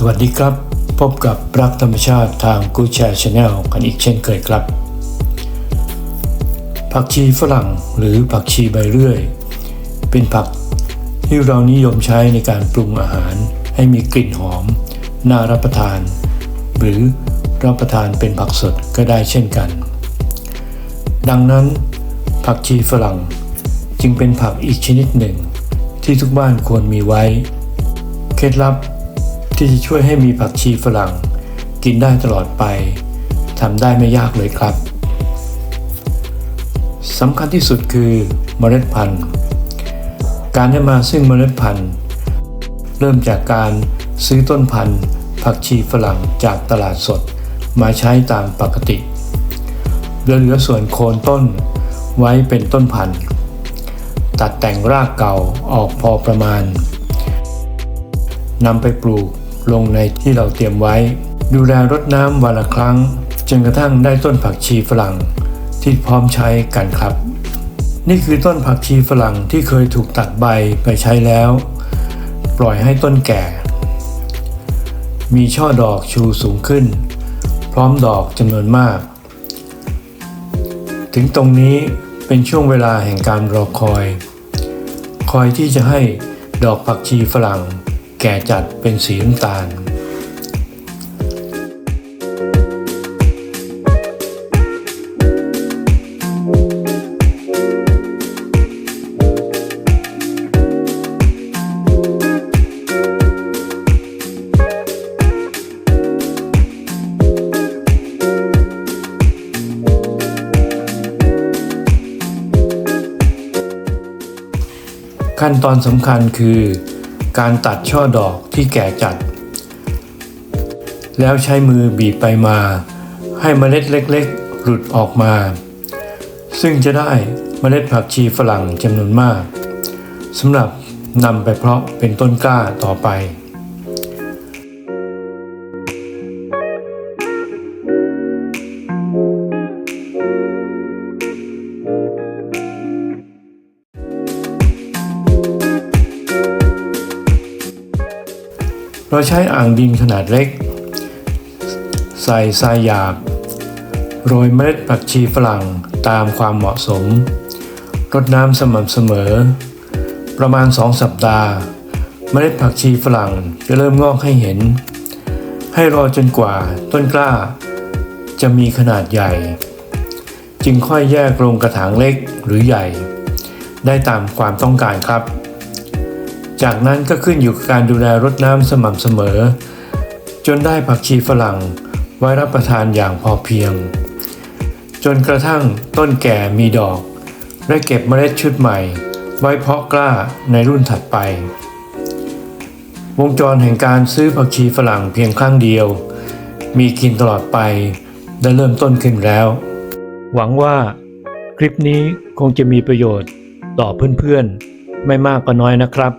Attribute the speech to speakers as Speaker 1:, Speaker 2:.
Speaker 1: สวัสดีครับ พบกับรักธรรมชาติทางกูแชร์ชาแนลกันอีกเช่นเคยครับ ผักชีฝรั่งหรือผักชีใบเรื่อย เป็นผักที่เรานิยมใช้ในการปรุงอาหารให้มีกลิ่นหอม น่ารับประทาน หรือรับประทานเป็นผักสดก็ได้เช่นกัน ดังนั้น ผักชีฝรั่งจึงเป็นผักอีกชนิดหนึ่ง ที่ทุกบ้านควรมีไว้ เคล็ดลับ ที่จะช่วยให้มีผักชีฝรั่ง กินได้ตลอดไปทำได้ไม่ยากเลยครับสำคัญที่สุดคือเมล็ดพันธุ์ การได้มาซึ่งเมล็ดพันธุ์ เริ่มจากการซื้อต้นพันธุ์ ผักชีฝรั่งจากตลาดสดมาใช้ตามปกติ เหลือส่วนโคนต้นไว้เป็นต้นพันธุ์ ตัดแต่งรากเก่าออกพอประมาณนำไปปลูก ลงในที่เราเตรียมไว้ ดูแลรดน้ำวันละครั้ง จนกระทั่งได้ต้นผักชีฝรั่งที่พร้อมใช้กันครับ นี่คือต้นผักชีฝรั่งที่เคยถูกตัดใบไปใช้แล้ว ปล่อยให้ต้นแก่ มีช่อดอกชูสูงขึ้น พร้อมดอกจำนวนมาก ถึงตรงนี้เป็นช่วงเวลาแห่งการรอคอย คอยที่จะให้ดอกผักชีฝรั่ง แก่จัดเป็นสีน้ำตาล ขั้นตอนสำคัญคือ การตัดช่อดอกที่แก่จัด แล้วใช้มือบีบไปมา ให้เมล็ดเล็กๆ หลุดออกมา ซึ่งจะได้เมล็ดผักชีฝรั่งจำนวนมากสำหรับนำไปเพาะเป็นต้นกล้าต่อไป เราใช้อ่างดินขนาดเล็ก ใส่ทรายหยาบ โรยเมล็ดผักชีฝรั่งตามความเหมาะสม รดน้ำสม่ำเสมอ ประมาณ 2 สัปดาห์ เมล็ดผักชีฝรั่งจะเริ่มงอกให้เห็น ให้รอจนกว่าต้นกล้า จะมีขนาดใหญ่ จึงค่อยแยกลงกระถางเล็กหรือใหญ่ ได้ตามความต้องการครับ จากนั้นก็ขึ้นอยู่กับการดูแลรดน้ำสม่ำเสมอ จนได้ผักชีฝรั่งไว้รับประทานอย่างพอเพียง จนกระทั่งต้นแก่มีดอก และเก็บเมล็ดชุดใหม่ ไว้เพาะกล้าในรุ่นถัดไป วงจรแห่งการซื้อผักชีฝรั่งเพียงครั้งเดียว มีกินตลอดไปได้เริ่มต้นขึ้นแล้ว หวังว่าคลิปนี้คงจะมีประโยชน์ต่อเพื่อนๆ ไม่มากก็น้อยนะครับ